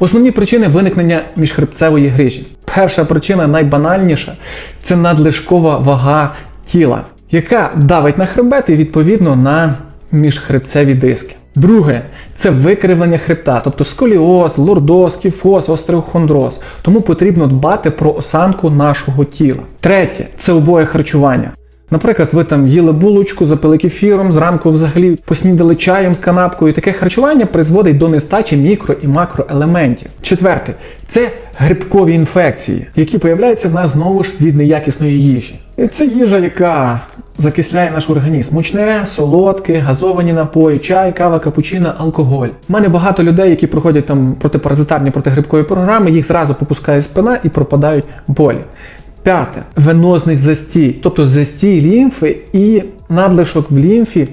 Основні причини виникнення міжхребцевої грижі. Перша причина найбанальніша це надлишкова вага тіла, яка давить на хребет і відповідно на міжхребцеві диски. Друге це викривлення хребта, тобто сколіоз, лордоз, кіфоз, остеохондроз. Тому потрібно дбати про осанку нашого тіла. Третє це обоє харчування. Наприклад, ви там їли булочку, запили кефіром, зранку взагалі поснідали чаєм з канапкою. Таке харчування призводить до нестачі мікро і макроелементів. Четверте це грибкові інфекції, які появляються в нас знову ж від неякісної їжі. І це їжа, яка закисляє наш організм. Мучне, солодке, газовані напої, чай, кава, капучино, алкоголь. У мене багато людей, які проходять там протипаразитарні протигрибкові програми, їх зразу попускає спина і пропадають болі. П'яте венозний застій, тобто застій лімфи і надлишок в лімфі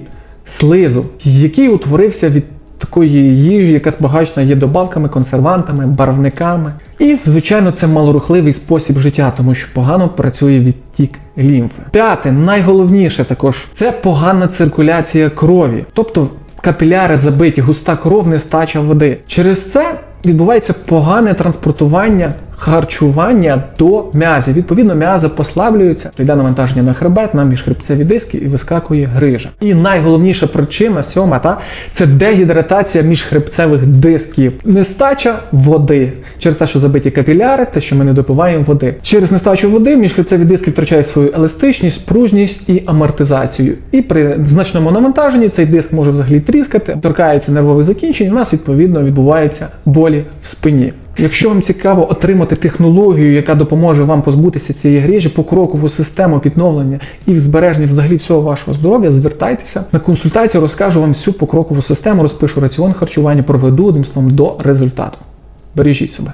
слизу, який утворився від такої їжі, яка збагачена є добавками, консервантами, барвниками. І, звичайно, це малорухливий спосіб життя, тому що погано працює відтік лімфи. П'яте, найголовніше також це погана циркуляція крові, тобто капіляри забиті, густа кров, нестача води. Через це відбувається погане транспортування харчування до м'язів. Відповідно, м'язи послаблюються, то навантаження на хребет, на міжхребцеві диски і вискакує грижа. І найголовніша причина, сьома, та це дегідратація міжхребцевих дисків, нестача води через те, що забиті капіляри, те, що ми не допиваємо води. Через нестачу води міжхребцеві диски втрачають свою еластичність, пружність і амортизацію. І при значному навантаженні цей диск може взагалі тріскати, торкається нервових закінчень, у нас відповідно відбуваються болі в спині. Якщо вам цікаво отримати технологію, яка допоможе вам позбутися цієї грижі, покрокову систему відновлення і збереження взагалі всього вашого здоров'я, звертайтеся на консультацію, розкажу вам всю покрокову систему, розпишу раціон харчування, проведу одним словом до результату. Бережіть себе.